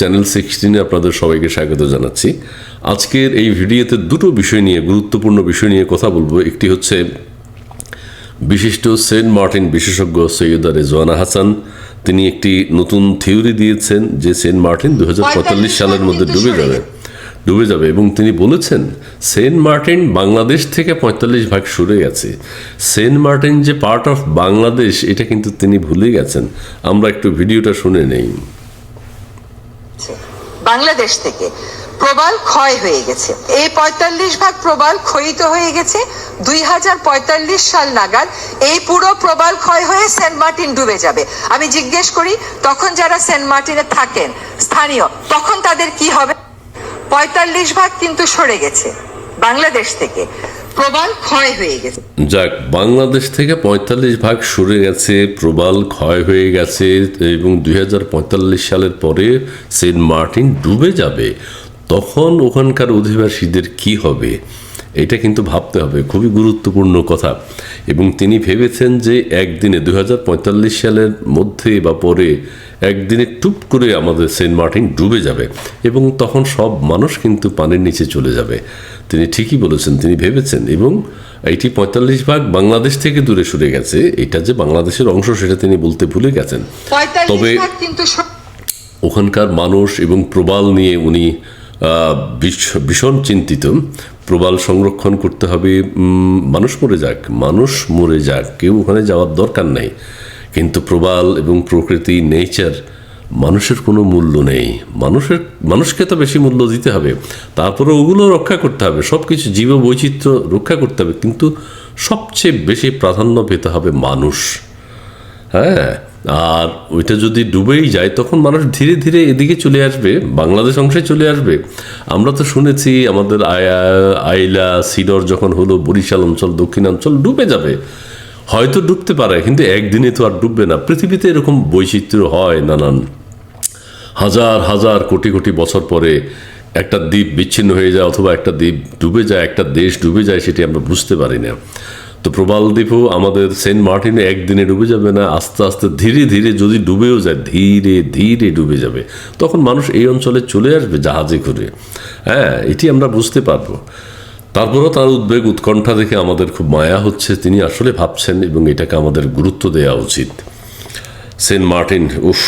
Channel সিক্সটিনে আপনাদের সবাইকে স্বাগত জানাচ্ছি। আজকের এই ভিডিওতে দুটো বিষয় নিয়ে গুরুত্বপূর্ণ বিষয় নিয়ে কথা বলব। একটি হচ্ছে বিশিষ্ট সেন্ট মার্টিন বিশেষজ্ঞ সৈয়দা রেজওয়ানা হাসান। তিনি একটি নতুন থিওরি দিয়েছেন যে সেন্ট মার্টিন দু হাজার পঁয়তাল্লিশ সালের মধ্যে ডুবে যাবে। ডুবে যাবে এবং তিনি বলেছেন সেন্ট মার্টিন বাংলাদেশ থেকে পঁয়তাল্লিশ ভাগ সরে গেছে। সেন্ট মার্টিন যে পার্ট অফ বাংলাদেশ এটা কিন্তু তিনি ভুলে গেছেন। আমরা একটু ভিডিওটা শুনে নেই। বাংলাদেশ থেকে প্রবাল ক্ষয় হয়ে গেছে। এই পঁয়তাল্লিশ ভাগ প্রবাল ক্ষয়িত হয়ে গেছে। দুই পঁয়তাল্লিশ সাল নাগাদ এই পুরো প্রবাল ক্ষয় হয়ে সেন্ট মার্টিন ডুবে যাবে। আমি জিজ্ঞেস করি, তখন যারা সেন্ট মার্টিনে থাকেন, স্থানীয়, তখন তাদের কি হবে? পঁয়তাল্লিশ ভাগ কিন্তু সরে গেছে। বাংলাদেশ থেকে। প্রবাল ক্ষয় হয়ে গেছে। যাক, বাংলাদেশ থেকে পঁয়তাল্লিশ ভাগ সরে গেছে, প্রবাল ক্ষয় হয়ে গেছে এবং দুই হাজার পঁয়তাল্লিশ সালের পরে সেন্ট মার্টিন ডুবে যাবে। তখন ওখানকার অধিবাসীদের কি হবে? এটা কিন্তু ভাবতে হবে, খুবই গুরুত্বপূর্ণ কথা। এবং তিনি ভেবেছেন যে একদিনে দুই হাজার পঁয়তাল্লিশ সালের মধ্যে বা পরে একদিনে টুপ করে আমাদের সেন্ট মার্টিন ডুবে যাবে এবং তখন সব মানুষ কিন্তু পানির নিচে চলে যাবে। তিনি ঠিকই বলেছেন তিনি ভেবেছেন এবং এইটি পঁয়তাল্লিশ ভাগ বাংলাদেশ থেকে দূরে সরে গেছে। এটা যে বাংলাদেশের অংশ সেটা তিনি বলতে ভুলে গেছেন। তবে- ওখানকার মানুষ এবং প্রবাল নিয়ে উনি ভীষণ চিন্তিত। প্রবাল সংরক্ষণ করতে হবে মানুষ মরে যাক মানুষ মরে যাক কেউ ওখানে যাওয়ার দরকার নাই। কিন্তু প্রবাল এবং প্রকৃতি, নেচার মানুষের কোনো মূল্য নেই। মানুষের, মানুষকে তো বেশি মূল্য দিতে হবে। তারপরে ওগুলো রক্ষা করতে হবে। সব কিছু জীব বৈচিত্র্য রক্ষা করতে হবে। কিন্তু সবচেয়ে বেশি প্রাধান্য পেতে হবে মানুষ। হ্যাঁ? আর ওইটা যদি ডুবেই যায়, তখন মানুষ ধীরে ধীরে এদিকে চলে আসবে, বাংলাদেশ অংশে চলে আসবে। আমরা তো শুনেছি আমাদের আয়া- আইলা, সিডর যখন হলো, বরিশাল অঞ্চল, দক্ষিণাঞ্চল ডুবে যাবে। হয়তো ডুবতে পারে, কিন্তু একদিনে তো আর ডুববে না। পৃথিবীতে এরকম বৈচিত্র্য হয় নানান। হাজার হাজার, কোটি কোটি বছর পরে একটা দ্বীপ বিচ্ছিন্ন হয়ে যায়, অথবা একটা দ্বীপ ডুবে যায়, একটা দেশ ডুবে যায়, সেটি আমরা বুঝতে পারি না। তো প্রবাল দ্বীপও আমাদের সেন্ট মার্টিনে একদিনে ডুবে যাবে না, আস্তে আস্তে, ধীরে ধীরে যদি ডুবেও যায়, ধীরে ধীরে ডুবে যাবে, তখন মানুষ এই অঞ্চলে চলে আসবে জাহাজে করে। হ্যাঁ এটি আমরা বুঝতে পারব। তারপরেও তার উদ্বেগ উৎকণ্ঠা দেখে আমাদের খুব মায়া হচ্ছে। তিনি আসলে ভাবছেন এবং এটাকে আমাদের গুরুত্ব দেওয়া উচিত। সেন্ট মার্টিন উফ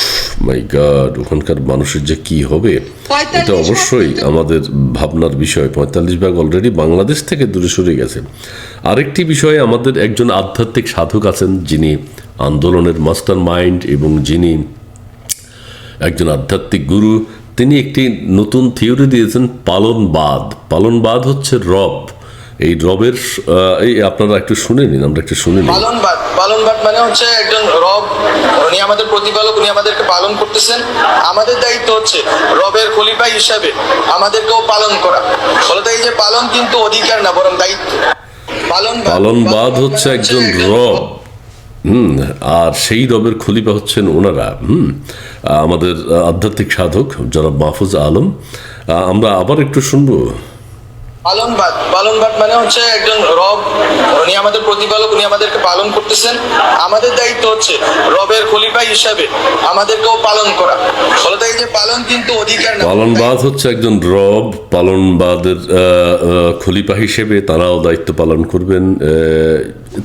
মাই গড ওখানকার মানুষের যে কি হবে? এটা অবশ্যই আমাদের ভাবনার বিষয়। পঁয়তাল্লিশ ভাগ অলরেডি বাংলাদেশ থেকে দূরে সরে গেছে। আরেকটি বিষয়ে আমাদের একজন আধ্যাত্মিক সাধক আছেন যিনি আন্দোলনের মাস্টার মাইন্ড এবং যিনি একজন আধ্যাত্মিক গুরু। তিনি একটি নতুন থিওরি দিয়েছেন পালনবাদ। পালনবাদ হচ্ছে রব। এই রবের এই আপনারা একটু শুনে নিন আমরা একটু শুনে নিন পালনবাদ। পালনবাদ মানে হচ্ছে একজন রব। উনি আমাদের প্রতিপালক উনি আমাদেরকে পালন করতেছেন। আমাদের দায়িত্ব হচ্ছে রবের খলিফা হিসাবে আমাদেরকেও পালন করা। ফলত এই যে পালন কিন্তু অধিকার না বরং দায়িত্ব। পালন পালনবাদ হচ্ছে একজন রব। হুম, আর সেই রবের খলিফা হচ্ছেন ওনারা। হুম, আমাদের আধ্যাত্মিক সাধক জনাব মাহফুজ আলম। আমরা আবার একটু শুনব। পালনবাদ পালনবাদ মানে হচ্ছে একজন রব, উনি আমাদের প্রতিপালক, উনি আমাদেরকে পালন করতেছেন। আমাদের দায়িত্ব হচ্ছে রবের খলিফা হিসাবে আমাদেরকেও পালন করা। ফলত এই যে পালন কিন্তু অধিকার পালনবাদ হচ্ছে একজন রব পালনবাদের খলিফা হিসেবে তারাও দায়িত্ব পালন করবেন।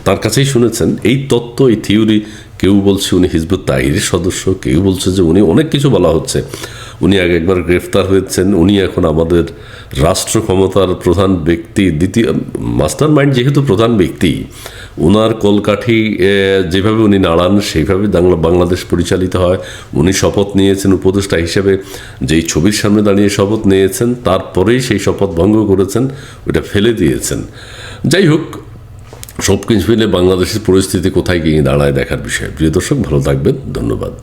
তার কাছেই শুনেছেন, এই তত্ত্ব, এই থিওরি, কেউ বলছে উনি হিজবুত তাহিরের সদস্য, কেউ বলছে যে উনি অনেক কিছু বলা হচ্ছে। উনি আগে একবার গ্রেফতার হয়েছেন। উনি এখন আমাদের রাষ্ট্র ক্ষমতার প্রধান ব্যক্তি, দ্বিতীয় মাস্টার মাইন্ড যেহেতু প্রধান ব্যক্তি ওনার কলকাঠি যেভাবে উনি নাড়ান, সেইভাবে বাংলা, বাংলাদেশ পরিচালিত হয়। উনি শপথ নিয়েছেন উপদেষ্টা হিসেবে, যেই ছবির সামনে দাঁড়িয়ে শপথ নিয়েছেন, তারপরেই সেই শপথ ভঙ্গ করেছেন, ওটা ফেলে দিয়েছেন। যাই হোক সব কিছু মিলে বাংলাদেশের পরিস্থিতি কোথায় গিয়ে দাঁড়ায় দেখার বিষয়। প্রিয় দর্শক, ভালো থাকবেন। ধন্যবাদ।